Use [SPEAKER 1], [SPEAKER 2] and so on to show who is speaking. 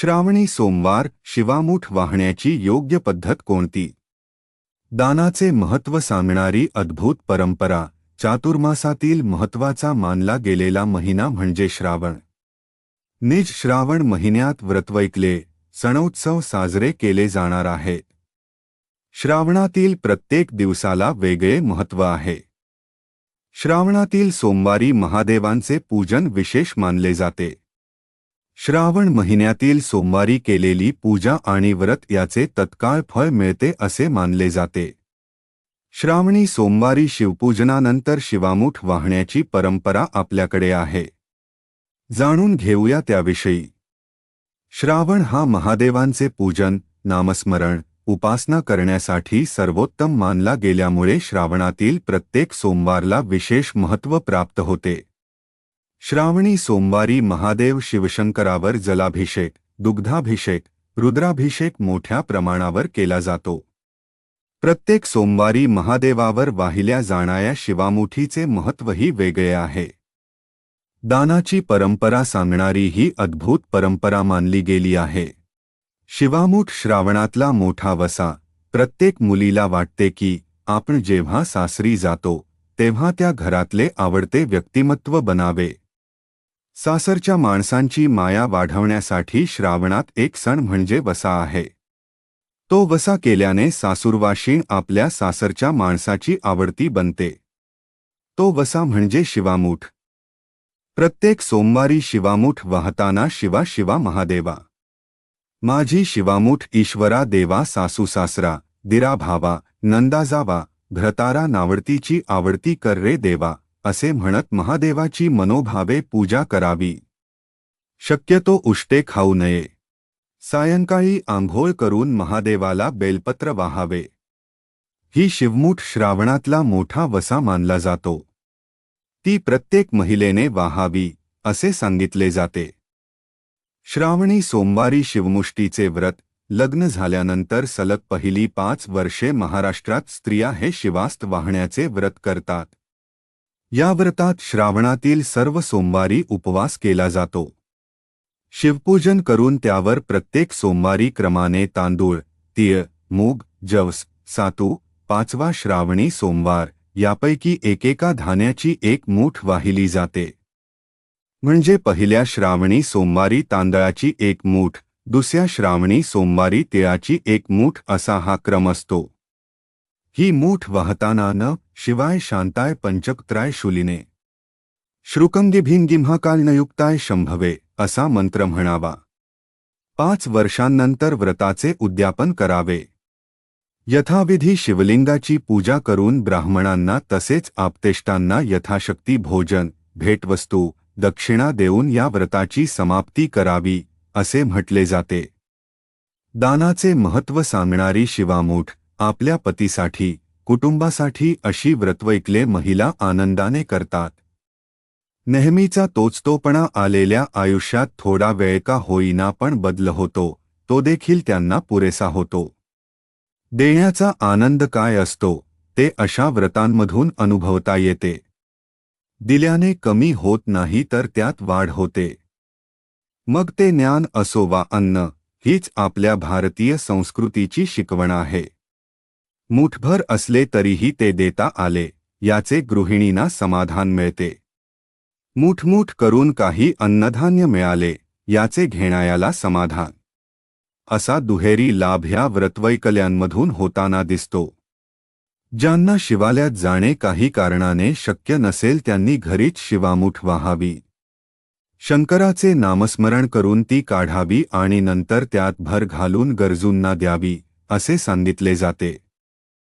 [SPEAKER 1] श्रावणी सोमवार शिवामूठ वाहण्याची योग्य पद्धत कोणती? दानाचे महत्त्व सांगणारी अद्भुत परंपरा चातुर्मासातील महत्त्वाचा मानला गेलेला महिना म्हणजे श्रावण. निज श्रावण महिन्यात व्रतवैकले सणोत्सव साजरे केले जाणार आहेत श्रावणातील प्रत्येक दिवसाला वेगळे महत्त्व आहे. श्रावणातील सोमवारी महादेवांचे पूजन विशेष मानले जाते. श्रावण महिन्यातील सोमवारी केलेली पूजा आणि व्रत याचे तत्काळ फळ मिळते असे मानले जाते. श्रावणी सोमवारी शिवपूजनानंतर शिवामूठ वाहण्याची परंपरा आपल्याकडे आहे. जाणून घेऊया त्याविषयी. श्रावण हा महादेवांचे पूजन नामस्मरण उपासना करण्यासाठी सर्वोत्तम मानला गेल्यामुळे श्रावणातील प्रत्येक सोमवारला विशेष महत्त्व प्राप्त होते. श्रावणी सोमवारी महादेव शिवशंकरावर जलाभिषेक दुग्धाभिषेक रुद्राभिषेक मोठ्या प्रमाणावर केला जातो. प्रत्येक सोमवारी महादेवावर वाहिल्या जाणाऱ्या शिवामुठीचे महत्त्वही वेगळे आहे. दानाची परंपरा सांगणारी ही अद्भुत परंपरा मानली गेली आहे. शिवामूठ श्रावणातला मोठा वसा प्रत्येक मुलीला वाटते की आपण जेव्हा सासरी जातो तेव्हा त्या घरातले आवडते व्यक्तिमत्व बनावे. सासरच्या माणसांची माया वाढवण्यासाठी श्रावणात एक सण म्हणजे वसा आहे. तो वसा केल्याने सासूरवाशीण आपल्या सासरच्या माणसाची आवडती बनते. तो वसा म्हणजे शिवामूठ. प्रत्येक सोमवारी शिवामूठ वाहताना शिवा शिवा महादेवा. माझी शिवामूठ ईश्वरा देवा सासू सासरा दिरा भावा नंदाजावा भ्रतारा नावडतीची आवडती कर रे देवा. असे म्हणत महादेवाची मनोभावे पूजा करावी. शक्यतो उष्टे खाऊ नये. सायंकाळी आंघोळ करून महादेवाला बेलपत्र वाहावे. ही शिवमूठ श्रावणातला मोठा वसा मानला जातो. ती प्रत्येक महिलेने वाहावी असे सांगितले जाते. श्रावणी सोमवारी शिवमुष्टीचे व्रत लग्न झाल्यानंतर सलग पहिली पाच वर्षे महाराष्ट्रात स्त्रिया हे शिवास्त वाहण्याचे व्रत करतात. या व्रतात श्रावणातील सर्व सोमवारी उपवास केला जातो. शिवपूजन करून त्यावर प्रत्येक सोमवारी क्रमाने तांदूळ तीळ मूग जवस सातू पाचवा श्रावणी सोमवार यापैकी एकेका धान्याची एक मूठ वाहिली जाते. म्हणजे पहिल्या श्रावणी सोमवारी तांदळाची एक मूठ दुसऱ्या श्रावणी सोमवारी तिळाची एक मूठ असा हा क्रम असतो. ही मूठ वाहताना न शिवाय शांताय पंचकत्राय शुलिने. श्रुकंगिभिंगिम्हाकालनयुक्ताय शंभवे असा मंत्र म्हणावा. पाच वर्षांनंतर व्रताचे उद्यापन करावे. यथाविधी शिवलिंगाची पूजा करून ब्राह्मणांना तसेच आपतेष्टांना यथाशक्ती भोजन भेटवस्तू दक्षिणा देऊन या व्रताची समाप्ती करावी असे म्हटले जाते. दानाचे महत्त्व सांगणारी शिवामूठ आपल्या पतीसाठी कुटुंबासाठी अशी व्रतवैकले महिला आनंदाने करतात. नेहमीचा तोचतोपणा आलेल्या आयुष्यात थोडा वेळ का होईना पण बदल होतो तो देखील त्यांना पुरेसा होतो. देण्याचा आनंद काय असतो ते अशा व्रतांमधून अनुभवता येते. दिल्याने कमी होत नाही तर त्यात वाढ होते. मग ते ज्ञान असो वा अन्न हीच आपल्या भारतीय संस्कृतीची शिकवण आहे. मुठभर असले तरीही ते देता आले याचे गृहिणींना समाधान मिळते. मुठमुठ करून काही अन्नधान्य मिळाले याचे घेणायाला समाधान. असा दुहेरी लाभ ह्या व्रतवैकल्यांमधून होताना दिसतो. ज्यांना शिवालयात जाणे काही कारणाने शक्य नसेल त्यांनी घरीच शिवामुठ वाहावी. शंकराचे नामस्मरण करून ती काढावी आणि नंतर त्यात भर घालून गरजूंना द्यावी असे सांगितले जाते.